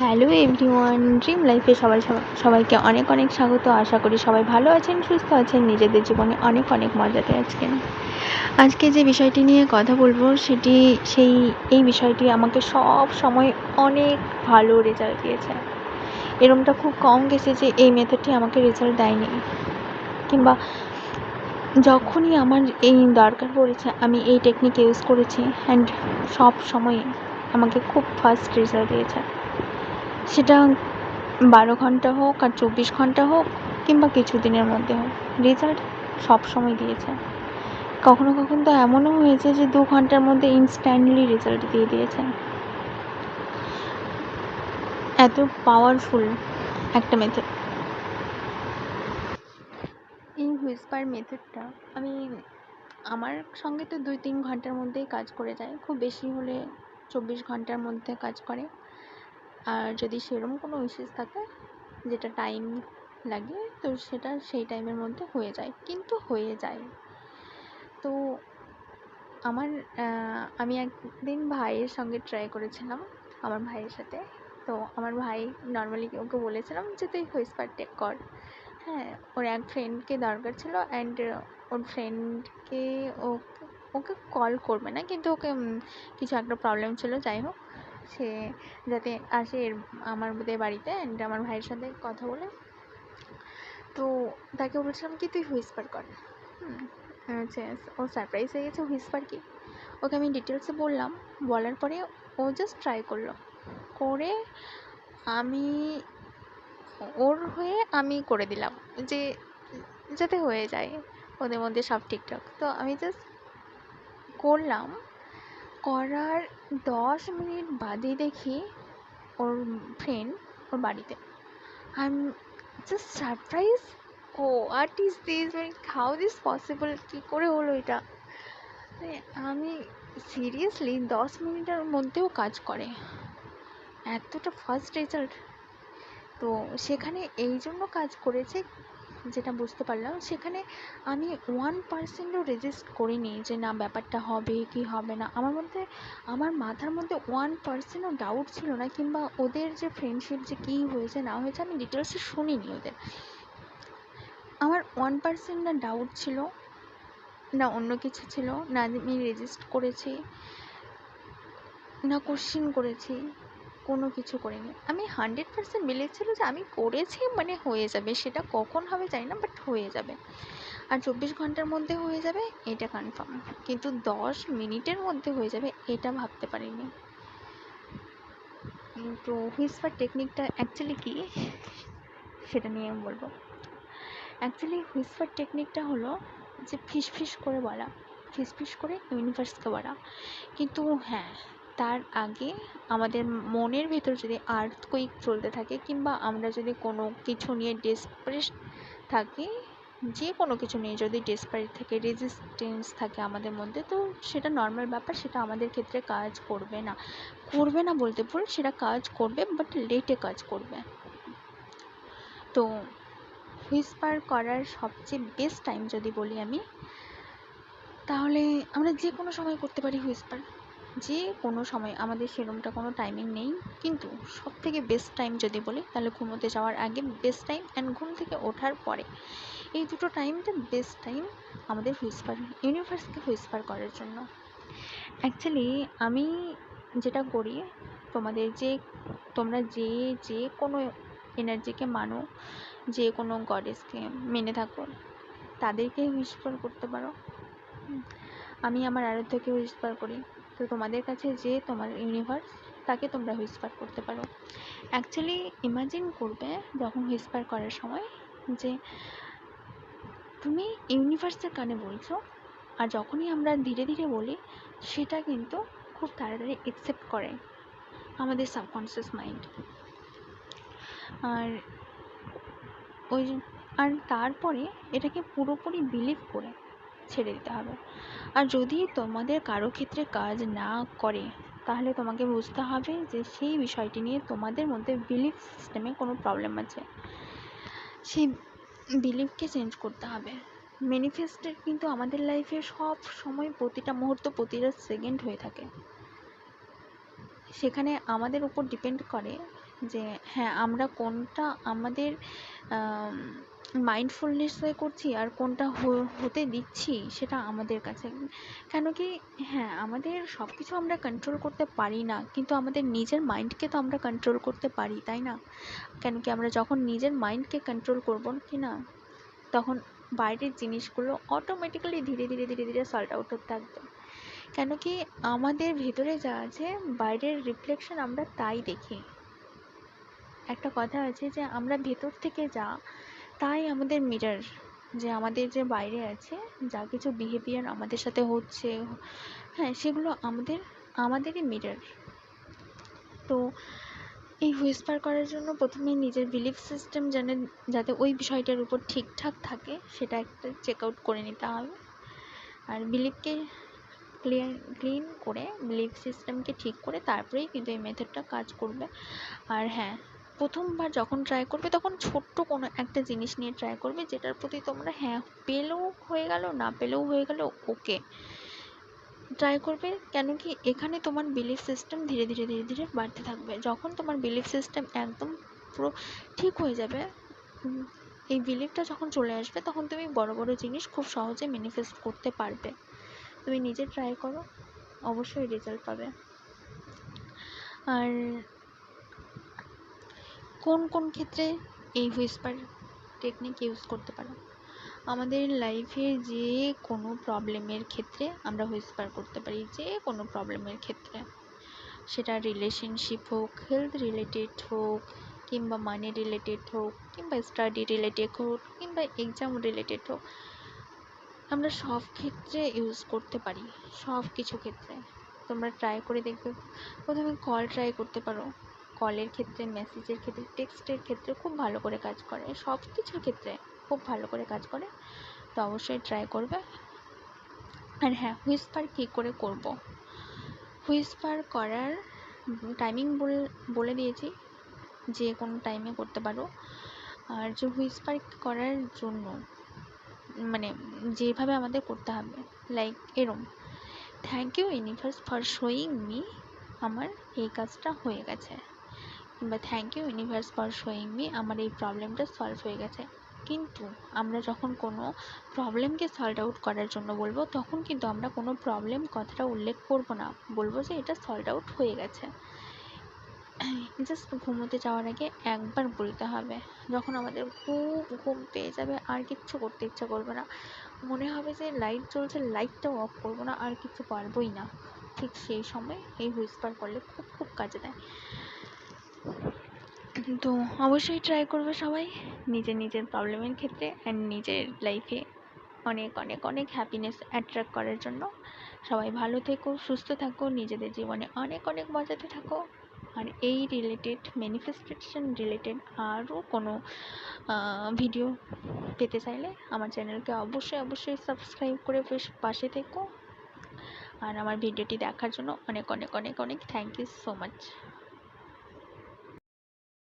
Hello everyone dream লাইফে সবাই সবাই- সবাইকে অনেক অনেক স্বাগত। আশা করি সবাই ভালো আছেন, সুস্থ আছেন, নিজেদের জীবনে অনেক অনেক মজাতে আজকেন আজকে যে বিষয়টি নিয়ে কথা বলব সেটি, সেই, এই বিষয়টি আমাকে সব সময় অনেক ভালো রেজাল্ট দিয়েছে। এরমটা খুব কম গেছে যে এই মেথডটি আমাকে রেজাল্ট দেয়নি। কিংবা যখনই আমার এই দরকার পড়েছে, আমি এই টেকনিক ইউজ করেছি অ্যান্ড সব সময় আমাকে খুব ফাস্ট রেজাল্ট দিয়েছে। সেটা বারো ঘণ্টা হোক আর চব্বিশ ঘণ্টা হোক কিংবা কিছু দিনের মধ্যে হোক রেজাল্ট সব সময় দিয়েছে। কখনো কখনো তো এমনও হয়েছে যে দু ঘণ্টার মধ্যে ইনস্ট্যান্টলি রেজাল্ট দিয়ে দিয়েছে। এত পাওয়ারফুল একটা মেথড এই হুইসপার মেথডটা আমি আমার সঙ্গে তো দুই তিন ঘণ্টার মধ্যেই কাজ করে যায়, খুব বেশি হলে চব্বিশ ঘণ্টার মধ্যে কাজ করে। আর যদি সেরম কোনো ইস্যুস থাকে, যেটা টাইম লাগে, তো সেটা সেই টাইমের মধ্যে হয়ে যায়। কিন্তু হয়ে যায়। তো আমার আমি একদিন ভাইয়ের সঙ্গে ট্রাই করেছিলাম, আমার ভাইয়ের সাথে। তো আমার ভাই নর্মালি ওকে বলেছিলাম যে, তুই হুইসপার টেক কর। হ্যাঁ ওর এক ফ্রেন্ডকে দরকার ছিল অ্যান্ড ওর ফ্রেন্ডকে ও ওকে কল করবে না। কিন্তু ওকে কিছু একটা প্রবলেম ছিল, যাই হোক। সে যাতে আসে বোধহয় বাড়িতে অ্যান্ড আমার ভাইয়ের সাথে কথা বলে। তো তাকে বলছিলাম কি, তুই হুইসপার কর। হচ্ছে ও সারপ্রাইজ হয়ে গেছে হুইসপার কি? ওকে আমি ডিটেলসে বললাম, বলার পরে ও জাস্ট ট্রাই করল। করে আমি ওর হয়ে আমি করে দিলাম, যে যাতে হয়ে যায়, ওদের মধ্যে সব ঠিকঠাক। তো আমি জাস্ট করলাম করার দশ মিনিট বাদে দেখি ওর ফ্রেন্ড ওর বাড়িতে। I just surprise O what is this মানে হাউ দিস পসিবল কী করে হলো এটা? মানে আমি সিরিয়াসলি দশ মিনিটের মধ্যেও কাজ করে। এতটা ফাস্ট রেজাল্ট তো সেখানে এই জন্য কাজ করেছে যেটা বুঝতে পারলাম, সেখানে আমি ওয়ান পার্সেন্টও রেজিস্ট করিনি যে না, ব্যাপারটা হবে কি হবে না। আমার মধ্যে, আমার মাথার মধ্যে ওয়ান পার্সেন্টও ডাউট ছিল না, কিংবা ওদের যে ফ্রেন্ডশিপ যে কী হয়েছে না হয়েছে, আমি ডিটেলসে শুনিনি ওদের। আমার ওয়ান পার্সেন্ট না ডাউট ছিল, না অন্য কিছু ছিল, না আমি রেজিস্ট করেছি, না কোশ্চেন করেছি। কোনো কিছু করিনি। আমি হান্ড্রেড পার্সেন্ট মিলেছিল যে আমি করেছি মানে হয়ে যাবে। সেটা কখন হবে জানি না বাট হয়ে যাবে। আর চব্বিশ ঘণ্টার মধ্যে হয়ে যাবে, এটা কনফার্ম কিন্তু দশ মিনিটের মধ্যে হয়ে যাবে, এটা ভাবতে পারিনি। তো হুইসপার টেকনিকটা অ্যাকচুয়ালি কী, সেটা নিয়ে আমি বলব। অ্যাকচুয়ালি হুইসপার টেকনিকটা হলো যে ফিস ফিস করে বলা। ফিস ফিস করে ইউনিভার্সকে বলা। কিন্তু হ্যাঁ তার আগে আমাদের মনের ভেতর যদি আর্থকুইক চলতে থাকে কিংবা আমরা যদি কোনো কিছু নিয়ে ডেসপারেট থাকি যে কোনো কিছু নিয়ে যদি ডেসপারেট থাকে রেজিস্টেন্স থাকে আমাদের মধ্যে, তো সেটা নর্মাল ব্যাপার, সেটা আমাদের ক্ষেত্রে কাজ করবে না। করবে না বলতে ভুল, সেটা কাজ করবে বাট লেটে কাজ করবে। তো হুইসপার করার সবচেয়ে বেস্ট টাইম যদি বলি আমি, তাহলে আমরা যে কোনো সময় করতে পারি হুইসপার যে কোনো সময় আমাদের সেরমটা কোনো টাইমিং নেই। কিন্তু সব থেকে বেস্ট টাইম যদি বলি, তাহলে ঘুমোতে যাওয়ার আগে বেস্ট টাইম অ্যান্ড ঘুম থেকে ওঠার পরে। এই দুটো টাইমটা বেস্ট টাইম আমাদের হুইসপার ইউনিভার্সকে হুইসপার করার জন্য। অ্যাকচুয়ালি আমি যেটা করি, তোমাদের যে, তোমরা যে যে কোনো এনার্জিকে মানো, যে কোনো গডেসকে মেনে থাকো তাদেরকে হুইসপার করতে পারো। আমি আমার আরাধ্যকে হুইসপার করি। তো তোমাদের কাছে যে তোমার ইউনিভার্স তাকে তোমরা হুইসপার করতে পারো। অ্যাকচুয়ালি ইমাজিন করবে যখন হুইসপার করার সময় যে, তুমি ইউনিভার্সের কানে বলছো, আর যখনই আমরা ধীরে ধীরে বলি, সেটা কিন্তু খুব তাড়াতাড়ি অ্যাকসেপ্ট করে আমাদের সাবকনসিয়াস মাইন্ড আর ওই আর তারপরে এটাকে পুরোপুরি বিলিভ করে ছেড়ে দিতে হবে। আর যদি তোমাদের কারও ক্ষেত্রে কাজ না করে, তাহলে তোমাকে বুঝতে হবে যে সেই বিষয়টি নিয়ে তোমাদের মধ্যে বিলিফ সিস্টেমে কোনো প্রবলেম আছে। সেই বিলিফকে চেঞ্জ করতে হবে। ম্যানিফেস্টেড কিন্তু আমাদের লাইফে সব সময় প্রতিটা মুহূর্ত প্রতিটা সেকেন্ড হয়ে থাকে। সেখানে আমাদের উপর ডিপেন্ড করে যে হ্যাঁ আমরা কোনটা আমাদের মাইন্ডফুলনেসে করছি আর কোনটা হতে দিচ্ছি সেটা আমাদের কাছে। কেন কি হ্যাঁ আমাদের সব কিছু আমরা কন্ট্রোল করতে পারি না, কিন্তু আমাদের নিজের মাইন্ডকে তো আমরা কন্ট্রোল করতে পারি, তাই না? কেন কি, আমরা যখন নিজের মাইন্ডকে কন্ট্রোল করব কি না তখন বাইরের জিনিসগুলো অটোমেটিক্যালি ধীরে ধীরে ধীরে ধীরে সল্ট আউট হতে থাকবে। কেন কি, আমাদের ভেতরে যা আছে, বাইরের রিফ্লেকশন আমরা তাই দেখি। একটা কথা আছে যে, আমরা ভেতর থেকে যা তাই আমাদের মিরর যে আমাদের যে বাইরে আছে, যা কিছু বিহেভিয়ার আমাদের সাথে হচ্ছে হ্যাঁ সেগুলো আমাদের, আমাদেরই মিরর তো এই হুইসপার করার জন্য প্রথমে নিজের বিলিফ সিস্টেম যেন, যাতে ওই বিষয়টার উপর ঠিকঠাক থাকে, সেটা একটা চেক আউট করে নিতে হবে। আর বিলিফকে ক্লিয়ার ক্লিন করে বিলিফ সিস্টেমকে ঠিক করে, তারপরেই কিন্তু এই মেথডটা কাজ করবে। আর হ্যাঁ প্রথমবার যখন ট্রাই করবে, তখন ছোট্ট কোনো একটা জিনিস নিয়ে ট্রাই করবে, যেটার প্রতি তোমরা হ্যাঁ পেলেও হয়ে গেল, না পেলেও হয়ে গেল ওকে ট্রাই করবে কেন কি এখানে তোমার বিলিফ সিস্টেম ধীরে ধীরে ধীরে ধীরে বাড়তে থাকবে। যখন তোমার বিলিফ সিস্টেম একদম পুরো ঠিক হয়ে যাবে এই বিলিফটা যখন চলে আসবে, তখন তুমি বড় বড় জিনিস খুব সহজে ম্যানিফেস্ট করতে পারবে। তুমি নিজে ট্রাই করো, অবশ্যই রেজাল্ট পাবে। আর কোন কোন ক্ষেত্রে এই হুইসপার টেকনিক ইউজ করতে পারো? আমাদের লাইফে যে কোনো প্রবলেমের ক্ষেত্রে আমরা হুইসপার করতে পারি, যে কোনো প্রবলেমের ক্ষেত্রে। সেটা রিলেশনশিপ হোক হেলথ রিলেটেড হোক, কিংবা মানি রিলেটেড হোক, কিংবা স্টাডি রিলেটেড হোক, কিংবা এক্সাম রিলেটেড হোক, আমরা সব ক্ষেত্রে ইউজ করতে পারি, সব কিছু ক্ষেত্রে। তোমরা ট্রাই করে দেখবে। প্রথমে কল ট্রাই করতে পারো। কলের ক্ষেত্রে মেসেজের ক্ষেত্রে টেক্সটের ক্ষেত্রে খুব ভালো করে কাজ করে। সব কিছুর ক্ষেত্রে খুব ভালো করে কাজ করে। তো অবশ্যই ট্রাই করবে। আর হ্যাঁ হুইসপার কী করে করব? হুইসপার করার টাইমিং বলে দিয়েছি যে কোনো টাইমে করতে পারো। আর যে হুইসপার করার জন্য মানে যেভাবে আমাদের করতে হবে লাইক এরম thank you universe for showing me আমার এই কাজটা হয়ে গেছে। কিংবা thank you universe for showing me আমার এই প্রবলেমটা সলভ হয়ে গেছে। কিন্তু আমরা যখন কোনো প্রবলেমকে সলভ আউট করার জন্য বলব, তখন কিন্তু আমরা কোনো প্রবলেম কথাটা উল্লেখ করব না। বলব যে এটা সলভ আউট হয়ে গেছে। জাস্ট ঘুমোতে যাওয়ার আগে একবার বলতে হবে। যখন আমাদের খুব ঘুম পেয়ে যাবে, আর কিচ্ছু করতে ইচ্ছা করবে না। মনে হবে যে লাইট জ্বলছে লাইটটাও অফ করব না, আর কিছু পারবোই না। ঠিক সেই সময় এই হুইসপার করলে খুব খুব কাজে দেয়। তো অবশ্যই ট্রাই করবে সবাই। নিজের নিজের প্রবলেমের ক্ষেত্রে অ্যান্ড নিজের লাইফে অনেক অনেক অনেক হ্যাপিনেস অ্যাট্রাক্ট করার জন্য। সবাই ভালো থেকো, সুস্থ থাকো, নিজেদের জীবনে অনেক অনেক মজাতে থাকো। আর এই রিলেটেড ম্যানিফেস্টেশন রিলেটেড আরও কোনো ভিডিও পেতে চাইলে আমার চ্যানেলকে অবশ্যই অবশ্যই সাবস্ক্রাইব করে বেশ পাশে থেকো। আর আমার ভিডিওটি দেখার জন্য অনেক অনেক অনেক অনেক থ্যাংক ইউ সো মাচ